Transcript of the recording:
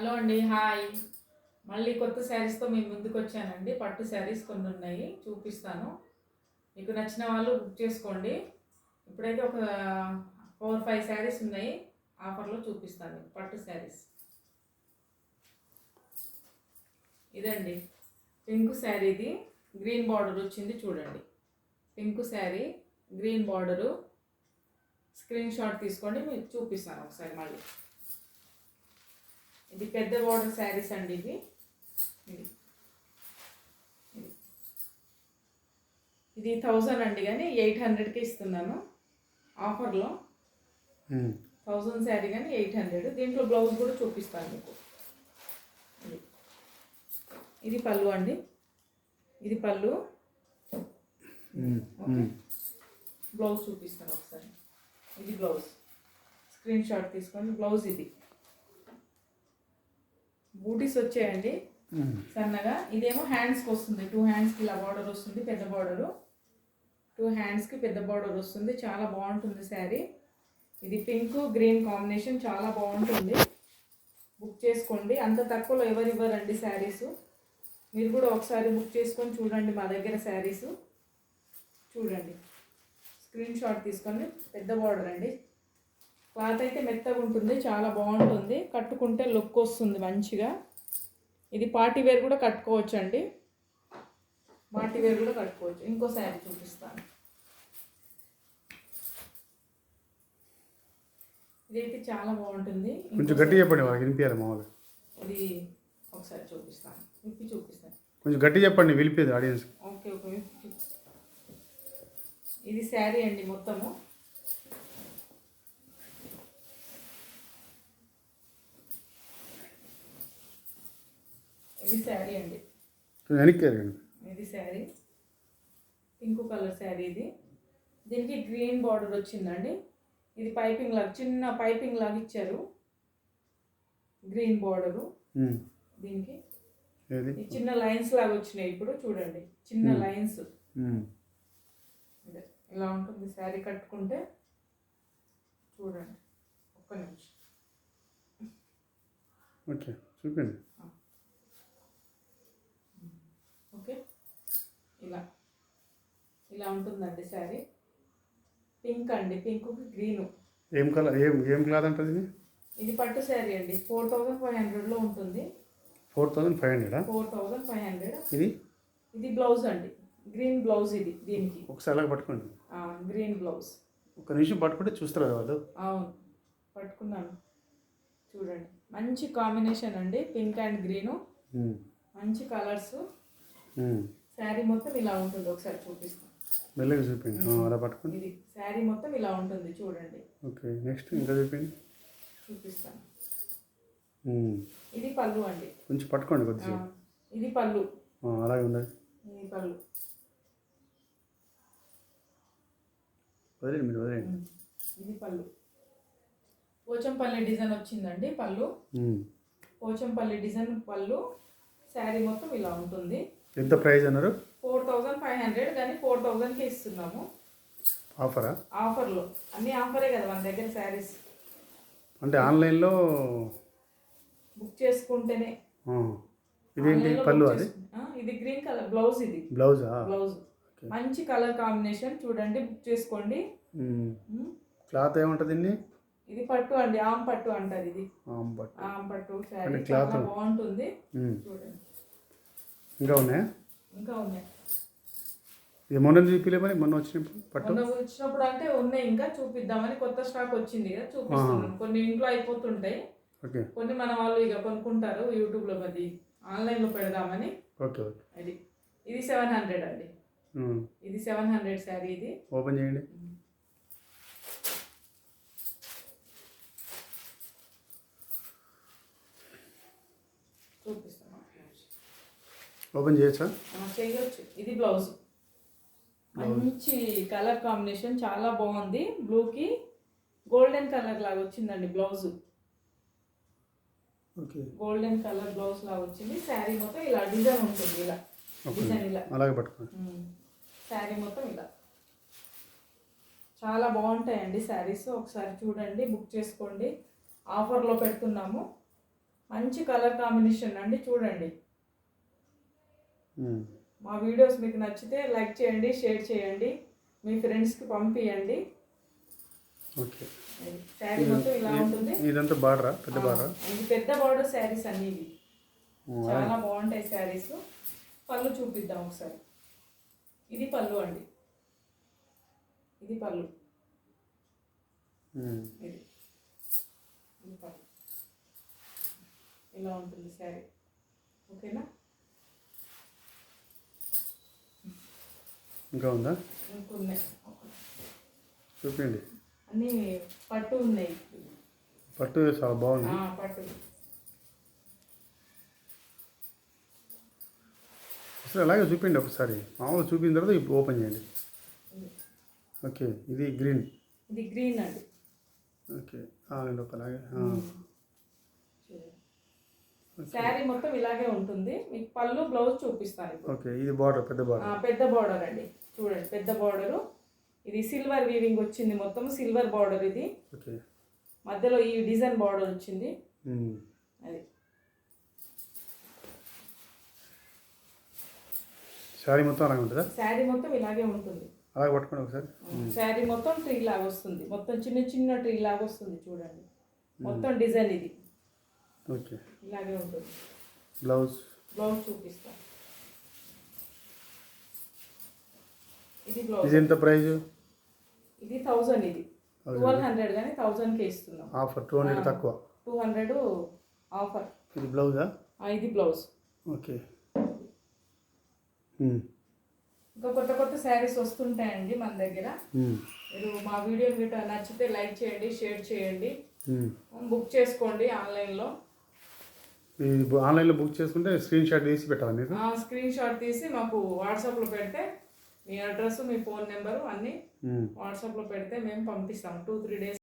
Hello అండి hi. మళ్ళీ కొత్త శారీస్తో మీ ముందుకు వచ్చానండి. పట్టు శారీస్ కొన్ని ఉన్నాయి చూపిస్తాను. మీకు నచ్చిన వాళ్ళు బుక్ చేసుకోండి. ఇప్పుడైతే ఒక ఫోర్ ఫైవ్ శారీస్ ఉన్నాయి. ఆఫర్లో చూపిస్తాను పట్టు శారీస్. ఇదండి పింక్ శారీది గ్రీన్ బార్డర్ వచ్చింది చూడండి. Pink sari green border. Screen shot తీసుకోండి మీకు చూపిస్తాను ఒకసారి మళ్ళీ. ఇది పెద్ద బార్డర్ శారీస్ అండి ఇవి. ఇది. ఇది. ఇది థౌజండ్ అండి కానీ ఎయిట్ హండ్రెడ్కి ఇస్తున్నాను ఆఫర్లో. థౌజండ్ శారీ కానీ ఎయిట్ హండ్రెడ్ దీంట్లో బ్లౌజ్ కూడా చూపిస్తాను మీకు. ఇది. పళ్ళు అండి. ఇది పళ్ళు. ఉమ్. ఓకే. ఉమ్. బ్లౌజ్ చూపిస్తాను ఒకసారి. ఇది బ్లౌజ్ స్క్రీన్ షాట్ తీసుకోండి. బ్లౌజ్ ఇది. బూటీస్ వచ్చాయండి. సన్నగా. ఇదేమో హ్యాండ్స్కి వస్తుంది. టూ హ్యాండ్స్కి ఇలా బార్డర్ వస్తుంది పెద్ద బార్డరు టూ హ్యాండ్స్కి పెద్ద బార్డర్ వస్తుంది. చాలా బాగుంటుంది శారీ. ఇది పింక్ గ్రీన్ కాంబినేషన్ చాలా బాగుంటుంది. బుక్ చేసుకోండి. అంత తక్కువలో ఎవరు ఇవ్వరండి శారీస్? మీరు కూడా ఒకసారి బుక్ చేసుకొని చూడండి మా దగ్గర శారీస్. చూడండి. స్క్రీన్ షాట్ తీసుకొని పెద్ద బార్డర్ అండి. క్లాత్ అయితే మెత్తగా ఉంటుంది చాలా బాగుంటుంది. కట్టుకుంటే లుక్ వస్తుంది మంచిగా. ఇది పార్టీ వేర్ కూడా కట్టుకోవచ్చు అండి పార్టీ వేర్ కూడా కట్టుకోవచ్చు. ఇంకో శారీ చూపిస్తాను. ఇదైతే చాలా బాగుంటుంది. కొంచెం గట్టి చెప్పండి వాళ్ళకి వినిపించాలి మామూలు ఇది ఒకసారి చూపిస్తాను. విప్పి చూపిస్తాను. కొంచెం గట్టి చెప్పండి వినిపించదు ఆడియన్స్ ఓకే ఓకే ఇది శారీ అండి మొత్తము. ఇది శారీ అండి. వెనక్కి ఇది శారీ. పింక్ కలర్ శారీ ఇది. దీనికి గ్రీన్ బార్డర్ వచ్చిందండి. ఇది పైపింగ్ లాగా చిన్న పైపింగ్ లాగా ఇచ్చారు. Green border. దీనికి. చిన్న లైన్స్ లాగా వచ్చినాయి ఇప్పుడు చూడండి. చిన్న. లైన్స్. ఇలా ఉంటుంది శారీ కట్టుకుంటే. చూడండి ఒక్క నిమిషం. ఓకే చూపిండి ఓకే ఇలా ఇలా ఉంటుందండి శారీ. పింక్ అండి పింక్ గ్రీను ఏం కలర్ ఏం ఏం క్లాత్ అంటుంది ఇది? ఇది పట్టు శారీ అండి ఫోర్ థౌజండ్ ఫైవ్ హండ్రెడ్లో ఉంటుంది. ఫోర్ థౌజండ్ ఫైవ్ హండ్రెడా ఫోర్ థౌజండ్ ఫైవ్ హండ్రెడ్ ఇది? ఇది బ్లౌజ్ అండి గ్రీన్ బ్లౌజ్ ఇది దీనికి. ఒకసారి అలాగ పట్టుకోండి. ఆ, గ్రీన్ బ్లౌజ్ ఒక నిమిషం పట్టుకుంటే చూస్తారు కదా వాళ్ళు. అవును పట్టుకున్నాను. చూడండి మంచి కాంబినేషన్ అండి పింక్ అండ్ గ్రీను. మంచి కలర్స్. శారీ మొత్తం ఇలా ఉంటుంది ఒకసారి చూపిస్తాను. మెల్లగా చూపిండి ఆ, అలా పట్టుకోండి ఇది శారీ మొత్తం ఇలా ఉంటుంది చూడండి. ఓకే నెక్స్ట్ ఇంకా చూపిండి చూపిస్తాను. ఇది పళ్ళు అండి. కొంచెం పట్టుకోండి ఆ, కొద్దిసేపు ఇది పళ్ళు. అలాగే ఉందండి ఇది పళ్ళు. వదిలేండి మీరు వదిలేండి. ఇది పళ్ళు. పోచంపల్లి డిజైన్ వచ్చిందండి పళ్ళు. పోచంపల్లి డిజైన్ పళ్ళు. శారీ మొత్తం ఇలా ఉంటుంది. ఎంత ప్రైస్ అన్నారు? ఫైవ్ హండ్రెడ్ కానీ ఫోర్ థౌజండ్కి ఇస్తున్నాము. ఆఫరా? ఆఫర్లో. అన్ని ఆఫరే కదా మన దగ్గర శారీస్. అంటే ఆన్లైన్లో బుక్ చేసుకుంటేనే. ఇదేంటి పళ్ళు అది? ఇది గ్రీన్ కలర్ బ్లౌజ్ ఇది. బ్లౌజా? బ్లౌజ్. మంచి కలర్ కాంబినేషన్ చూడండి బుక్ చేసుకోండి. క్లాత్ ఏముంటుంది ఇన్ని ఇది పట్టు అండి ఆమ్ పట్టు అంటారు ఇది. ఆమ్ బట్ ఆమ్ పట్టు చాలా బాగుంటుంది. చూడండి. ఇంకా ఉన్నాయా? ఇంకా ఉన్నాయి. ఇది మొన్న చూపిలే మరి మొన్న వచ్చినప్పుడు పట్టు. మొన్న వచ్చినప్పుడు అంటే ఉన్నాయి ఇంకా చూపిద్దామని కొత్త స్టాక్ వచ్చింది కదా చూపిస్తున్నాను. కొన్ని ఇంట్లో అయిపోతుంటాయి. ఓకే. కొన్ని మన వాళ్ళు ఇక కొనుక్కుంటారు యూట్యూబ్లో మరి ఆన్లైన్లో పెడదామని. Okay okay. అది. ఇది సెవెన్ హండ్రెడ్ అండి. ఇది సెవెన్ హండ్రెడ్ శారీ ఇది. ఓపెన్ చేయండి. చూపిస్తాను. ఓపెన్ చేయొచ్చా? చేయొచ్చు. ఇది బ్లౌజ్. మంచి కలర్ కాంబినేషన్ చాలా బాగుంది. బ్లూకి గోల్డెన్ కలర్ లాగా వచ్చిందండి బ్లౌజ్. గోల్డెన్ కలర్ బ్లౌజ్ లాగా వచ్చింది. శారీ మొత్తం ఇలా డిజైన్ ఉంటుంది ఇలా. డిజైన్ ఇలా. అలాగే పట్టుకోండి. శారీ మొత్తం ఇలా. చాలా బాగుంటాయండి శారీస్. ఒకసారి చూడండి బుక్ చేసుకోండి. ఆఫర్లో పెడుతున్నాము. మంచి కలర్ కాంబినేషన్ అండి. చూడండి. మా వీడియోస్ మీకు నచ్చితే లైక్ చేయండి షేర్ చేయండి మీ ఫ్రెండ్స్కి పంపించండి ఓకే. శారీ మొత్తం ఇలా ఉంటుంది. ఇదంతా బార్డరా? పెద్ద బార్డరా? ఇది పెద్ద బార్డర్ శారీస్ అన్ని ఇవి. చాలా బాగుంటాయి శారీస్. పళ్ళు చూపిద్దాం ఒకసారి. ఇది పళ్ళు అండి. ఇది పళ్ళు. ఇది. ఇది పళ్ళు. ఇలా ఉంటుంది శారీ. ఓకేనా? ఇంకా ఉందా? చూపించండి. అన్నీ పట్టు ఉన్నాయి. పట్టు చాలా బాగుంది. పట్టు. అసలు అలాగే చూపించండి ఒకసారి. మామూలు చూపించిన తర్వాత ఇప్పుడు ఓపెన్ చేయండి. ఓకే ఇది గ్రీన్. ఇది గ్రీన్ అండి. ఓకే అలాగే. శారీ మొత్తం ఇలాగే ఉంటుంది. మీకు పళ్ళు బ్లౌజ్ చూపిస్తాను ఓకే ఇది బార్డర్ పెద్ద బార్డర్ పెద్ద బార్డర్ అండి. చూడండి పెద్ద బార్డరు ఇది సిల్వర్ వీవింగ్ వచ్చింది మొత్తం సిల్వర్ బార్డర్ ఇది. ఓకే మధ్యలో ఈ డిజైన్ బార్డర్ వచ్చింది. ఉమ్. అది. శారీ మొత్తం అలాగే ఉంటుందా? శారీ మొత్తం ఇలాగే ఉంటుంది. అలాగే పట్టుకోండి ఒకసారి. శారీ మొత్తం ట్రీ లాగా వస్తుంది. మొత్తం చిన్న చిన్న ట్రీ లాగా వస్తుంది చూడండి. మొత్తం డిజైన్ ఇది. ఓకే. ఇలాగే ఉంటుంది. బ్లౌజ్. బ్లౌజ్ చూపిస్తా. ఇది బ్లౌజ్. ఇది ఎంత ప్రైజ్? ఇది థౌజండ్ ఇది. ట్వెల్వ్ హండ్రెడ్ కానీ థౌజండ్కి ఇస్తున్నాం. ఆఫర్ టూ హండ్రెడ్ తక్కువ. Two hundred offer. ఇది బ్లౌజా? ఇది బ్లౌజ్. ఓకే. ఇంకా కొత్త కొత్త శారీస్ వస్తుంటాయండి మన దగ్గర. మీరు మా వీడియో మీకు నచ్చితే లైక్ చేయండి షేర్ చేయండి. బుక్ చేసుకోండి ఆన్లైన్లో. ఆన్లైన్లో బుక్ చేసుకుంటే స్క్రీన్ షాట్ తీసి పెట్టాలి మీకు స్క్రీన్ షాట్ తీసి మాకు వాట్సాప్లో పెడితే మీ అడ్రస్ మీ ఫోన్ నెంబరు అన్నీ. వాట్సాప్లో పెడితే మేము పంపిస్తాం టూ త్రీ డేస్